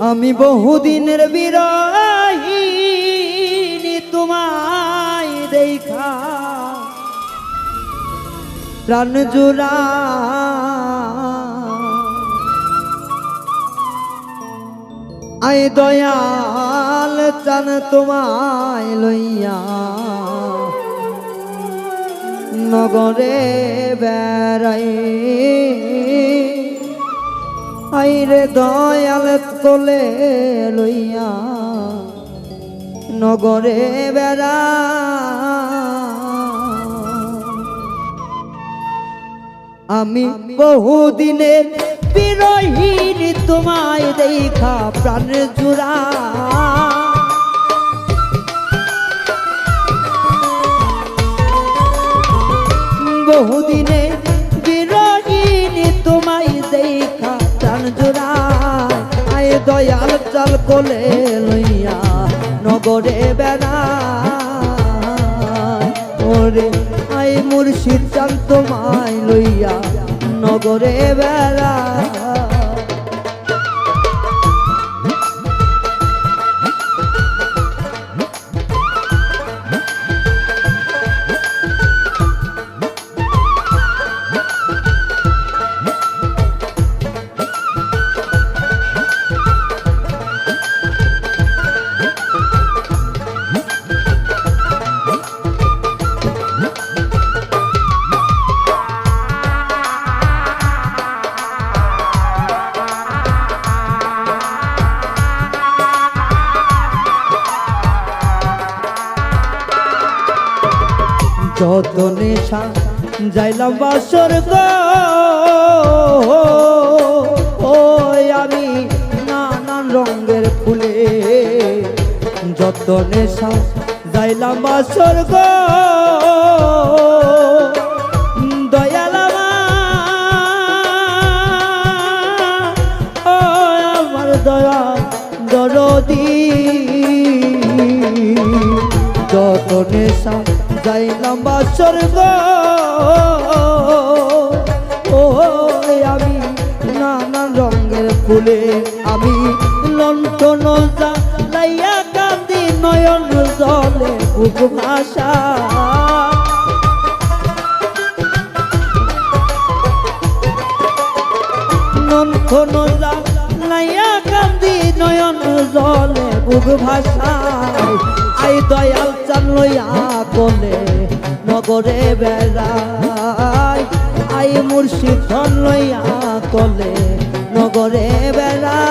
আমি বহুদিনের বিরহিনী তোমায় দেখা। প্রাণ জোড়া। আই দয়াল চান তোমায় লইয়া। নগরে বেড়াই। আইরে দয়াল তোলে লইয়া নগরে বেড়া। আমি বহুদিনের বিরহীন তোমায় দেখা প্রাণ জোড়া। দয়াল চাল কোলে লইয়া নগরে বেড়া। ওরে আই মুর্শিদ চাল তোমায় লইয়া নগরে বেড়া। যত নেশা যাইলাম বাসর ওই আমি নানান রঙের ফুলে যত নেশা যাইলাম বাসর দয়ালামা ও আমার দয়া দরদি। যত নেশা যাইলাম বাসর ও আমি নানান রঙের ফুলে, আমি লন্ঠন লাইয়া কান্দি নয়ন জলে বুক ভাষা। লন্ঠন লাইয়া কান্দি নয়ন জলে বুক ভাষায় আই দয়াল চান লইয়া কোলে নগরে বেড়ায়। আই মুর্শিদ ধন লইয়া কোলে নগরে বেড়াই